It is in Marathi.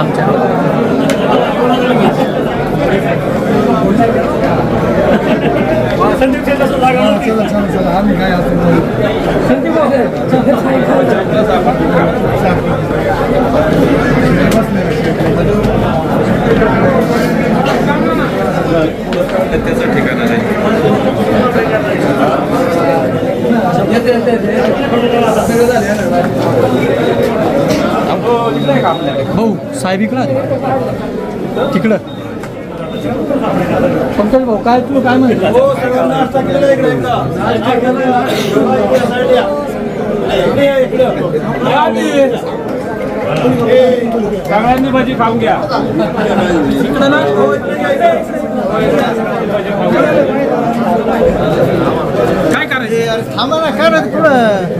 आमच्या. चला चला चला आम्ही काय त्याचं ठिकाण आहे भाऊ साहेब इकडं आले. तिकडं. पंकज भाऊ काय तू काय म्हणतो सगळ्यांनी भजी खाऊन घ्या. काय करायचं? थांबा ना काय नाही पुढं